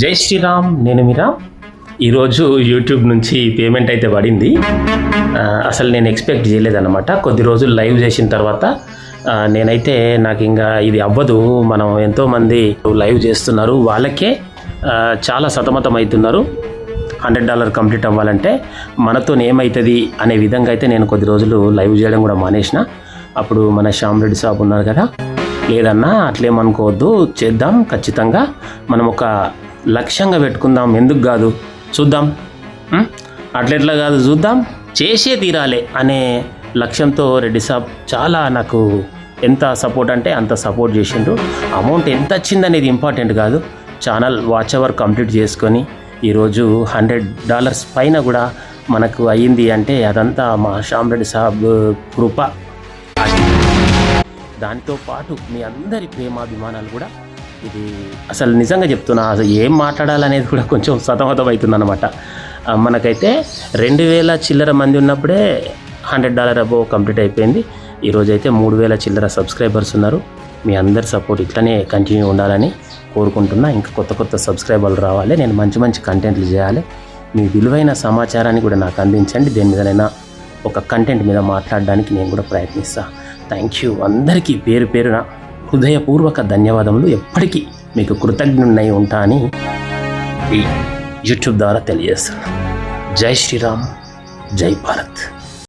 జై శ్రీరామ్ నేను మీరా? ఈరోజు యూట్యూబ్ నుంచి పేమెంట్ అయితే పడింది. అసలు నేను ఎక్స్పెక్ట్ చేయలేదన్నమాట. కొద్ది రోజులు లైవ్ చేసిన తర్వాత నేనైతే నాకు ఇంకా ఇది అవ్వదు. మనం ఎంతోమంది లైవ్ చేస్తున్నారు. వాళ్ళకే చాలా సతమతం అవుతున్నారు. హండ్రెడ్ డాలర్ కంప్లీట్ అవ్వాలంటే మనతో ఏమవుతుంది అనే విధంగా అయితే నేను కొద్ది రోజులు లైవ్ చేయడం కూడా మానేసిన. అప్పుడు మన శ్యామ్ రెడ్డి సాబ్ ఉన్నారు కదా. లేదన్నా అట్లేమనుకోవద్దు. చేద్దాం. ఖచ్చితంగా మనం ఒక లక్ష్యంగా పెట్టుకుందాం. ఎందుకు కాదు? చూద్దాం? అట్లెట్లా కాదు? చూద్దాం. చేసే తీరాలి అనే లక్ష్యంతో రెడ్డి సాబ్ చాలా నాకు ఎంత సపోర్ట్ అంటే అంత సపోర్ట్ చేసిండ్రు అమౌంట్ ఎంత వచ్చిందనేది ఇంపార్టెంట్ కాదు. ఛానల్ వాచ్ అవర్ కంప్లీట్ చేసుకొని ఈరోజు హండ్రెడ్ డాలర్స్ పైన కూడా మనకు అయ్యింది అంటే అదంతా మా శ్యామ్ రెడ్డి సాబ్ కృప. దాంతో పాటు మీ అందరి ప్రేమాభిమానాలు కూడా ఇది అసలు నిజంగా చెప్తున్నా అసలు ఏం మాట్లాడాలనేది కూడా కొంచెం సతమతం అవుతుందన్నమాట. మనకైతే రెండు వేల చిల్లర మంది ఉన్నప్పుడే హండ్రెడ్ డాలర్ అబో కంప్లీట్ అయిపోయింది. ఈరోజైతే మూడు వేల చిల్లర సబ్స్క్రైబర్స్ ఉన్నారు. మీ అందరి సపోర్ట్ ఇట్లనే కంటిన్యూ ఉండాలని కోరుకుంటున్నా. ఇంకా కొత్త కొత్త సబ్స్క్రైబర్లు రావాలి. నేను మంచి మంచి కంటెంట్లు చేయాలి. మీ విలువైన సమాచారాన్ని కూడా నాకు అందించండి. దేని మీదనైనా ఒక కంటెంట్ మీద మాట్లాడడానికి నేను కూడా ప్రయత్నిస్తాను థ్యాంక్ యూ. అందరికీ పేరు పేరున హృదయపూర్వక ధన్యవాదములు. ఎప్పటికీ మీకు కృతజ్ఞున్నై ఉంటా అని ఈ యూట్యూబ్ ద్వారా తెలియజేస్తున్నాను. జై శ్రీరామ్. జై భారత్.